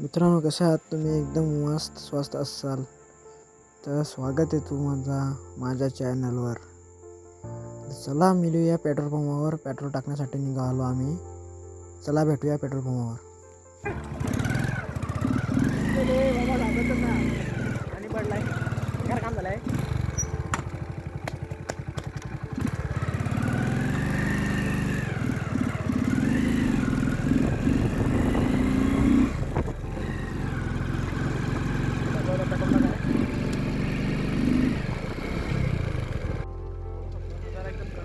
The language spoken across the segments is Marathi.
मित्रांनो कसे आहात? तुम्ही एकदम मस्त स्वस्त असाल. तर स्वागत आहे माझा माझ्या चॅनलवर. चला मिळूया पेट्रोल पंपावर पेट्रोल टाकण्यासाठी निघालो आम्ही. चला भेटूया पेट्रोल पंपावर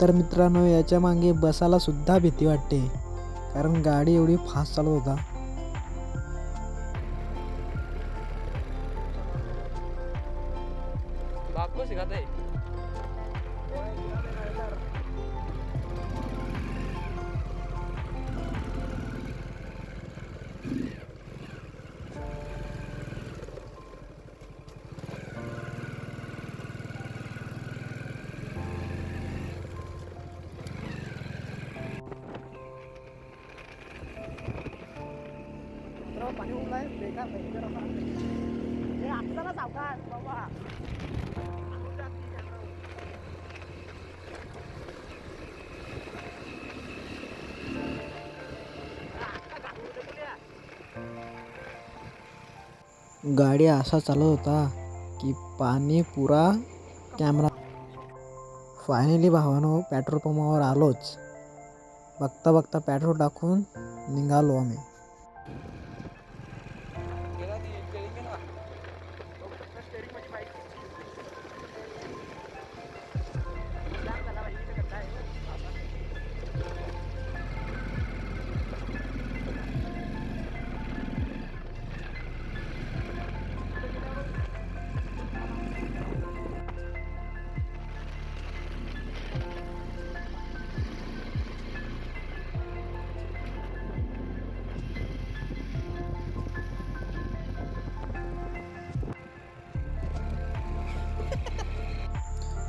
तर मित्रांनो याच्या मागे बसायला सुद्धा भीती वाटते. कारण गाडी एवढी फास्ट चालू होता. बापू शिकत आहे पाणी उडलाय बेकार भयंकर हे आपल्याला सावकाश बाबा. गाडी असा चालत होता की पाणी पुरा कॅमेरा फायनली भावानो पेट्रोल पंपावर आलोच. बघता बघता पेट्रोल टाकून निघालो आम्ही.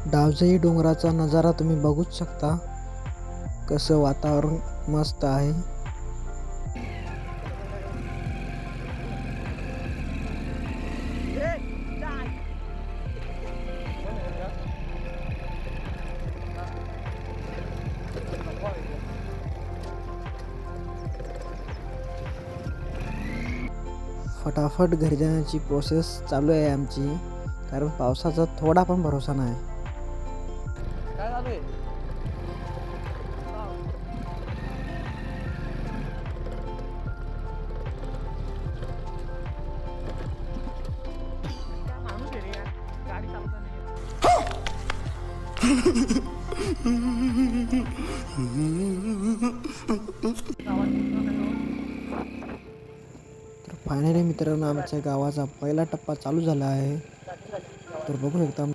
डावजई डोंगराचा नजारा तुम्ही बघूच शकता. कसं वातावरण मस्त आहे. फटाफट घरी जाण्याची प्रोसेस चालू आहे आमची. कारण पावसाचा थोडा पण भरोसा नाही. चालू आहे तर फायनली मित्रांनो आमच्या गावाचा पहिला टप्पा चालू झाला आहे. तर बघू शकता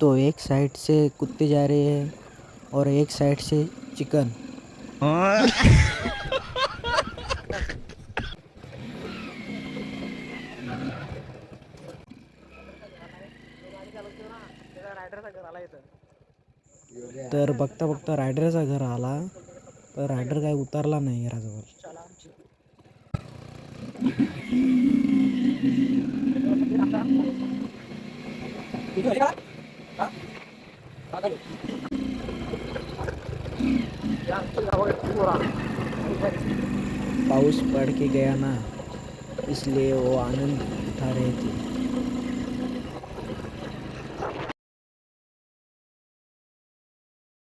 तो एक साइड से कुत्ते जा रहे हैं और एक साइड से चिकन। तर बघता बघता रायडरचा घर आला तर रायडर काय उतरला नाही घराजवळ. पाउस पड़ के गया ना इसलिए वो आनंद उठा रहे थे।